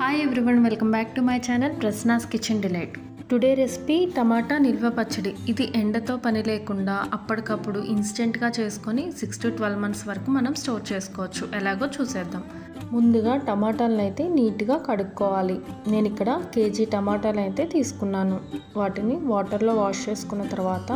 Hi everyone welcome back to my channel Prashna's kitchen delight today recipe టమాటా నిల్వ పచ్చడి. ఇది ఎండతో పని లేకుండా అప్పటికప్పుడు ఇన్స్టెంట్గా చేసుకొని సిక్స్ టు ట్వెల్వ్ మంత్స్ వరకు మనం స్టోర్ చేసుకోవచ్చు. ఎలాగో చూసేద్దాం. ముందుగా టమాటాలను అయితే నీట్గా కడుక్కోవాలి. నేను ఇక్కడ కేజీ టమాటాలు అయితే తీసుకున్నాను. వాటిని వాటర్లో వాష్ చేసుకున్న తర్వాత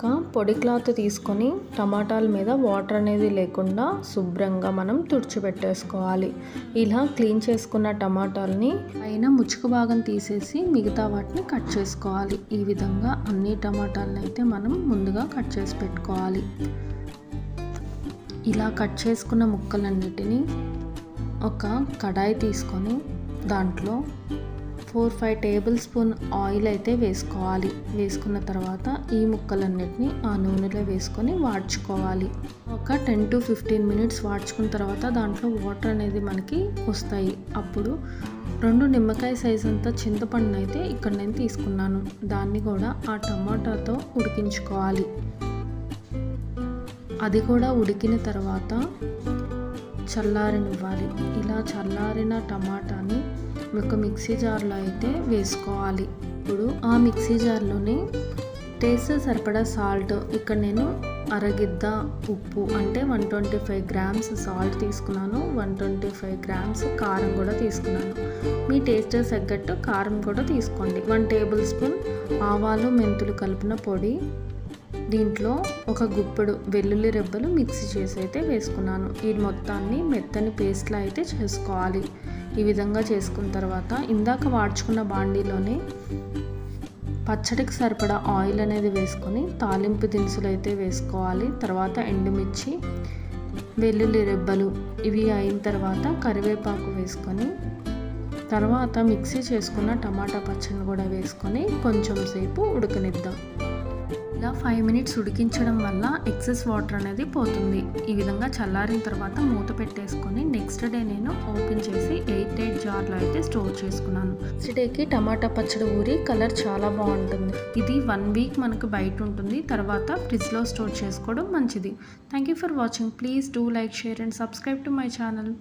ఒక పొడి క్లాత్ తీసుకొని టమాటాల మీద వాటర్ అనేది లేకుండా శుభ్రంగా మనం తుడిచిపెట్టేసుకోవాలి. ఇలా క్లీన్ చేసుకున్న టమాటాలని పైన ముచ్చుకు భాగం తీసేసి మిగతా వాటిని కట్ చేసుకోవాలి. ఈ విధంగా అన్ని టమాటాలను అయితే మనం ముందుగా కట్ చేసి పెట్టుకోవాలి. ఇలా కట్ చేసుకున్న ముక్కలన్నిటినీ ఒక కడాయి తీసుకొని దాంట్లో four five tablespoon oil అయితే వేసుకోవాలి. వేసుకున్న తర్వాత ఈ ముక్కలన్నిటిని ఆ నూనెలో వేసుకొని వాడ్చుకోవాలి. ఒక టెన్ టు ఫిఫ్టీన్ మినిట్స్ వాడ్చుకున్న తర్వాత దాంట్లో వాటర్ అనేది మనకి వస్తాయి. అప్పుడు రెండు నిమ్మకాయ సైజ్ అంత చింతపండును అయితే ఇక్కడ నేను తీసుకున్నాను. దాన్ని కూడా ఆ టమాటాతో ఉడికించుకోవాలి. అది కూడా ఉడికిన తర్వాత చల్లారనివ్వాలి. ఇలా చల్లారిన టమాటాని ఒక మిక్సీ జార్లో అయితే వేసుకోవాలి. ఇప్పుడు ఆ మిక్సీ జార్లోనే టేస్ట్ సరిపడా సాల్ట్. ఇక్కడ నేను అరగిద్ద ఉప్పు అంటే one twenty five grams salt తీసుకున్నాను. వన్ ట్వంటీ ఫైవ్ గ్రామ్స్ కారం కూడా తీసుకున్నాను. మీ టేస్ట్ తగ్గట్టు కారం కూడా తీసుకోండి. వన్ టేబుల్ స్పూన్ ఆవాలు మెంతులు కలిపిన పొడి దీంట్లో ఒక గుప్పెడు వెల్లుల్లి రెబ్బలు మిక్సీ చేసి అయితే వేసుకున్నాను. ఈ మొత్తాన్ని మెత్తని పేస్ట్లా అయితే చేసుకోవాలి. ఈ విధంగా చేసుకున్న తర్వాత ఇందాక వాడ్చుకున్న బాండీలోనే పచ్చడికి సరిపడా ఆయిల్ అనేది వేసుకొని తాలింపు దినుసులు అయితే వేసుకోవాలి. తర్వాత ఎండుమిర్చి వెల్లుల్లి రెబ్బలు ఇవి అయిన తర్వాత కరివేపాకు వేసుకొని తర్వాత మిక్సీ చేసుకున్న టమాటా పచ్చడిని కూడా వేసుకొని కొంచెం సేపు ఉడకనిద్దాం. ఇలా ఫైవ్ మినిట్స్ ఉడికించడం వల్ల ఎక్సెస్ వాటర్ అనేది పోతుంది. ఈ విధంగా చల్లారిన తర్వాత మూత పెట్టేసుకొని నెక్స్ట్ డే నేను ఓపెన్ చేసి ఎయిట్ ఎయిట్ జార్లో అయితే స్టోర్ చేసుకున్నాను. నెక్స్ట్ డేకి టమాటా పచ్చడి ఊరి కలర్ చాలా బాగుంటుంది. ఇది వన్ వీక్ మనకు బయట ఉంటుంది. తర్వాత ఫ్రిడ్జ్లో స్టోర్ చేసుకోవడం మంచిది. Thank you for watching please do like share and subscribe to my channel